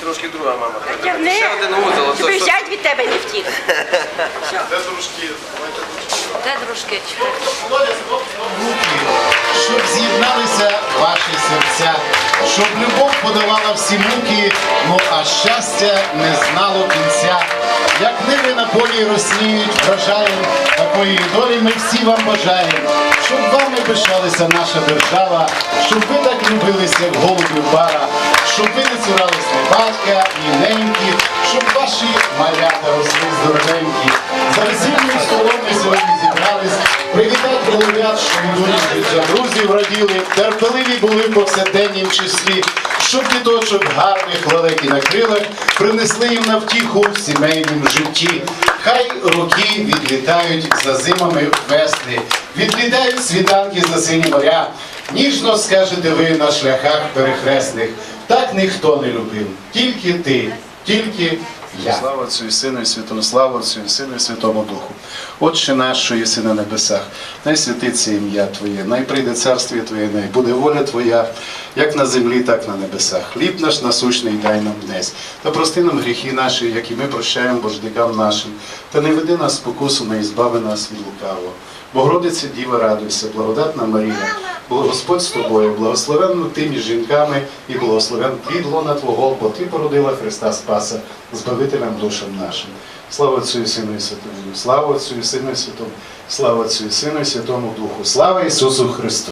трошки друга мама. Тягни. Ще один Тобі взять від тебе не втік. Де дружки? Де дружки? щоб з'єдналися ваші серця, щоб любов подавала всі муки, ну а щастя не знало кінця. Як ниви на полі росніють врожаєм, такої долі ми всі вам бажаємо, щоб вами пишалася наша держава, щоб ви так любилися в голубів пара, щоб ви не цурались малята росли здоровенькі. За весільним столом сьогодні зібрались. Привітати голубят, що йдуть життя друзів раділи, терпеливі були в повсякденнім числі, щоб діточок гарних лелеки на крилах принесли їм на втіху в сімейнім житті. Хай роки відлітають за зимами весни, відлітають світанки за сині моря. Ніжно скажете ви на шляхах перехресних. Так ніхто не любив, тільки ти, тільки я. Слава Отцю і Сину, і Святому, слава Отцю і Сину, і Святому Духу. Отче наш, що єси на небесах, най святиться ім'я Твоє, най прийде царствіє Твоє, най буде воля Твоя, як на землі, так на небесах. Хліб наш насущний дай нам днес. Та прости нам гріхи наші, які ми прощаємо боржникам нашим. Та не веди нас спокусу, не ізбави нас від лукавого. Богородице Діва, радуйся, благодатна Марія, Господь з тобою, благословенна ти між жінками і благословен плід лона Твого, бо Ти породила Христа Спаса, Збавителем душам нашим. Слава Отцю і Сину і Святому, слава Отцю і Сину і Святому, слава Отцю і Сину і Святому Духу, слава Ісусу Христу!